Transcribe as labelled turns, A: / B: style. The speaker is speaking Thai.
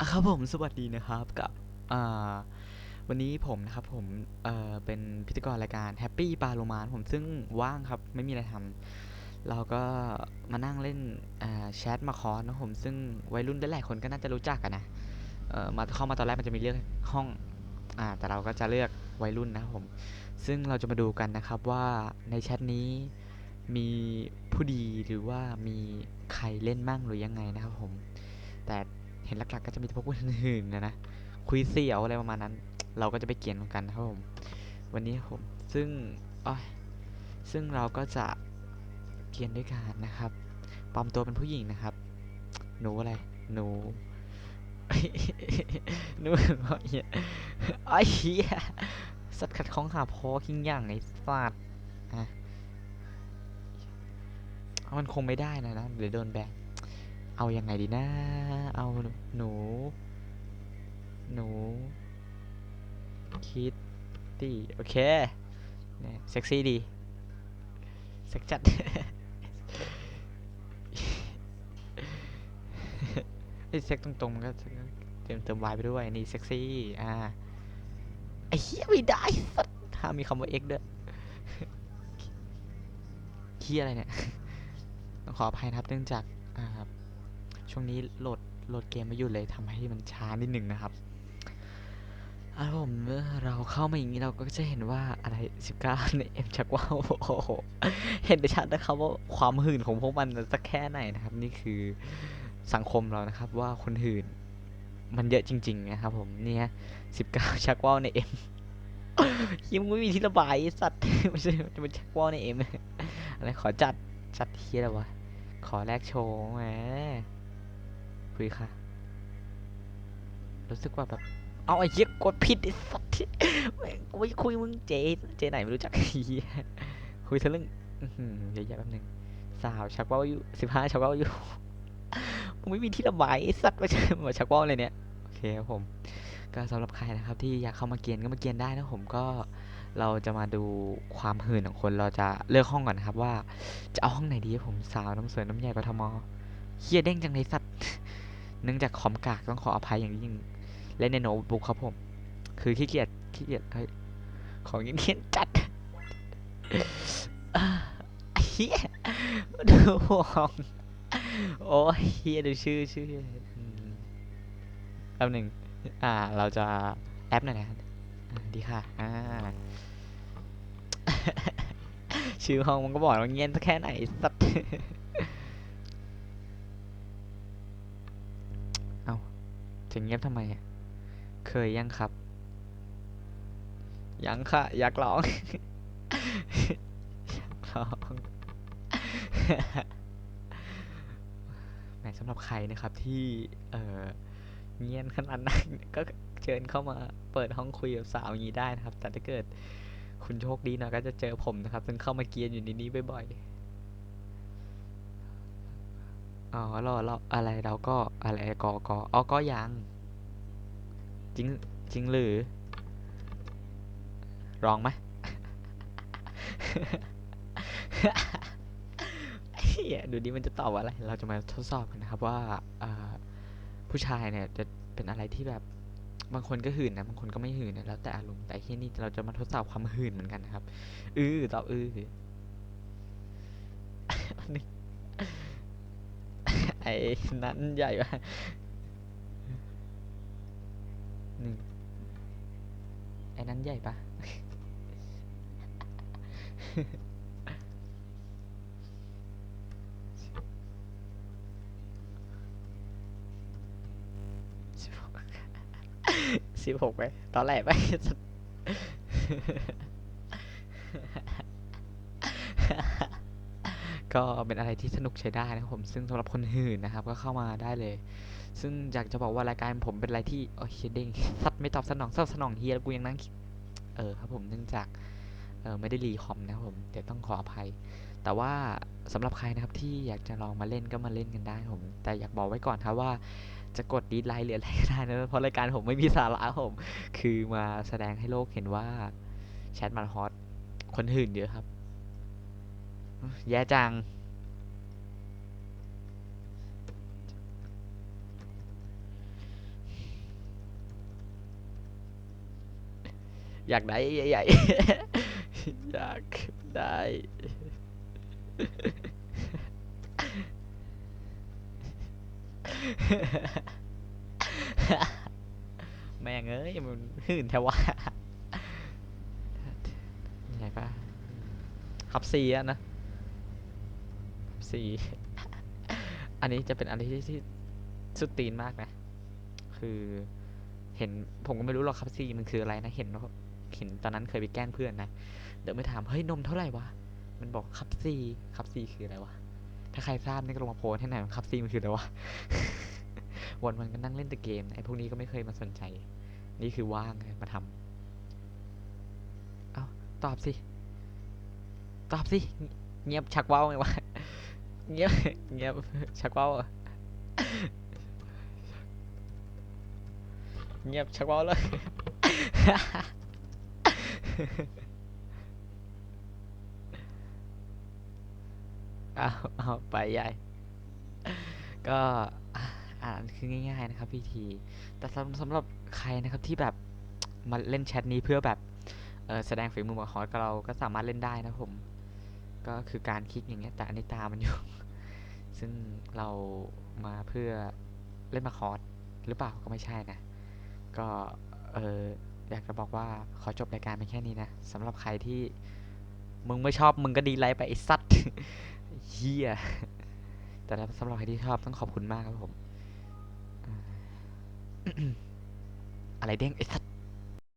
A: อะครับผมสวัสดีนะครับกับอ่าวันนี้ผมนะครับผมเอ่อเป็นพิธีกรรายการแฮปปี้ปาโลมานผมซึ่งว่างครับไม่มีอะไรทำเราก็มานั่งเล่นอ่าแชทมาคอสนะผมซึ่งวัยรุ่นหลายๆคนก็น่าจะรู้จักกันนะเอ่อมาเข้ามาตอนแรกมันจะมีเลือกห้องอ่าแต่เราก็จะเลือกวัยรุ่นนะครับผมซึ่งเราจะมาดูกันนะครับว่าในแชทนี้มีผู้ดีหรือว่ามีใครเล่นมั่งหรือยังไงนะครับผมแต่ เห็นหลักๆ ก็จะมีพวกคนอื่นๆนะนะคุยเสี่ยวอะไรประมาณนั้น เราก็จะไปเกียนกันครับผมวันนี้ผมซึ่งอ้อซึ่งเราก็จะเกียนด้วยกันนะครับปลอมตัวเป็นผู้หญิงนะครับ หนูอะไรหนูหนูเหี้ยไอ้เหี้ยสัตว์ขัดข้องหาพอคิงอย่างไอ้สัตว์อะมันคงไม่ได้นะนะเดี๋ยวโดนแบน เอายังไงดีนะ เอาหนู หนู คิดตี้ โอเคเนี่ยเซ็กซี่ดีเซ็กจัดไอ้ยเซ็กตรงๆมันก็เติมเติมวายไปด้วย นี่เซ็กซี่ อ่า ไอ้เหี้ยไม่ได้สัตว์ห้ามีคำว่า X ด้วยเหี้ยอะไรเนี่ย ต้องขออภัยนะครับเนื่องจาก อ่า ช่วงนี้โหลดโหลดเกมไม่หยุดเลยทำให้มันช้านิดหนึ่งนะครับอะผมเมื่อเราเข้ามาอย่างนี้เราก็จะเห็นว่าอะไร19ในเอ็มชักว่าวโอ้โหเห็นได้ชัดนะครับว่าความหื่นของพวกมันสักแค่ไหนนะครับ นี่คือสังคมเรานะครับว่าคนหื่นมันเยอะจริง ๆ นะครับ ผมเนี่ย19ชักว่าวในเอ็มยังไม่มีที่ระบายสัตว์ไม่ใช่จะเป็นชักว่าวในเอ็มอะไรขอจัดจัดเทียอะไรวะขอแลกโชว์แหม คุยค่ะ รู้สึกว่าแบบ เอาไอ้เหี้ยกดผิดไอ้สัตว์แม่งกูไม่คุยมึงเจเจไหนไม่รู้จักเหี้ยคุยทะลึ่งอื้อหือเดี๋ยวแยะแป๊บนึงสาวชักว่าอยู่สิบห้าชักว่าอยู่มึงไม่มีที่ระบายไอ้สัตว์ม่ใช่มาชักว่าวเลยเนี่ยโอเคครับผม ก็สำหรับใครนะครับ ที่อยากเข้ามาเกียนก็มาเกียนได้นะผมก็เราจะมาดูความหื่นของคนเราจะเลือกห้องก่อนนะครับว่าจะเอาห้องไหนดีผมสาวน้ำสวยน้ำใหญ่กทมเฮียเด้งจังเลยสัตว์ เนื่องจากคอมกากต้องขออภัยอย่างยิ่งเล่นในโน้ตบุ๊กครับผม คือขี้เกียจขี้เกียจของเงียบจัดอ่าเฮียดูห้องโอ้ยเฮียดูชื่อชื่ออืมแป๊บหนึ่งอ่า เราจะแอปหน่อยนะดีค่ะ อ่า ชื่อห้องมันก็บอกว่าเงียบสักแค่ไหนสัตว์ เอาถึงเงียบทำไมอะเคยยังครับ ยังค่ะ อยากลองอยากลองแหมสำหรับใครนะครับที่ เออเงียนขนาดนั้นก็เชิญเข้ามาเปิดห้องคุยกับสาวอย่างนี้ได้นะครับ แต่ถ้าเกิดคุณโชคดีหนะก็จะเจอผมนะครับ ซึ่งเข้ามาเกียนอยู่ในนี้บ่อยๆ อ๋อเราเราอะไรเราก็อะไรกอกออ๋อก็ยัง จริงจริงหรือลองไหมเฮียดูดิมันจะตอบอะไร เราจะมาทดสอบกันนะครับว่าผู้ชายเนี่ยจะเป็นอะไรที่แบบบางคนก็หื่นนะบางคนก็ไม่หื่นนะแล้วแต่อารมณ์แต่ที่นี่เราจะมาทดสอบความหื่นเหมือนกันนะครับ อือตอบอือ นั้นใหญ่วะหนึ่งไอ้นั้นใหญ่ปะสิบหกสิบหกไปตอนแรกไป ก็เป็นอะไรที่สนุกใช้ได้นะครับผมซึ่งสำหรับคนหื่นนะครับ ก็เข้ามาได้เลย ซึ่งอยากจะบอกว่ารายการผมเป็นอะไรที่โอเคเด้งสัตว์ไม่ตอบสนองสัตว์สนองเฮียแล้วกูยังนั่งเออครับผมเนื่องจากเออไม่ได้รีคอมนะครับผมเดี๋ยวต้องขออภัย แต่ว่าสำหรับใครนะครับที่อยากจะลองมาเล่นก็มาเล่นกันได้ผม แต่อยากบอกไว้ก่อนครับว่าจะกดดีไลค์หรืออะไรก็ได้นะเพราะรายการผมไม่มีสาระผม คือมาแสดงให้โลกเห็นว่าแชทมันฮอตคนหื่นเยอะครับ แย่จัง อยากได้ใหญ่ๆ อยากได้ แม่งเอ้ยมันหื่นแทวะใหญ่ปะขับซีอะนะ ขับซีอันนี้จะเป็นอะไรที่ที่สุดตีนมากนะ คือเห็นผมก็ไม่รู้หรอกครับซีมันคืออะไรนะ เห็นเห็นตอนนั้นเคยไปแกล้งเพื่อนนะ เดี๋ยวไปถาม เฮ้ย นมเท่าไหร่วะ มันบอกครับซีครับซีคืออะไรวะ ถ้าใครทราบนี่ก็ลงมาโพสให้หน่อยว่าคับซีมันคืออะไรวะ วันวันก็นั่งเล่นแต่เกมนะไอ้พวกนี้ก็ไม่เคยมาสนใจ นี่คือว่างมาทำเอาตอบสิ ตอบสิ เงียบชักว้าไงวะ เงียบเงียบชักเว้าอะเงียบชักเว้าเลยเอาเอาไปใหญ่ก็อ่านคือง่าย ๆ นะครับพี่ทีแต่สำหรับใครนะครับที่แบบมาเล่นแชทนี้เพื่อแบบแสดงฝีมือกับฮอตกับเราก็สามารถเล่นได้นะผม ก็คือการคลิกอย่างเงี้ยแต่อันนี้ตามันอยู่ ซึ่งเรามาเพื่อเล่นมาคอร์สหรือเปล่าก็ไม่ใช่นะ ก็เอออยากจะบอกว่าขอจบรายการเพียงแค่นี้นะสำหรับใครที่มึงไม่ชอบมึงก็ดีไลค์ไปไอ้สัตว์เฮียแต่สำหรับใครที่ชอบต้องขอบคุณมากครับผม อะไรเด้งไอ้สัต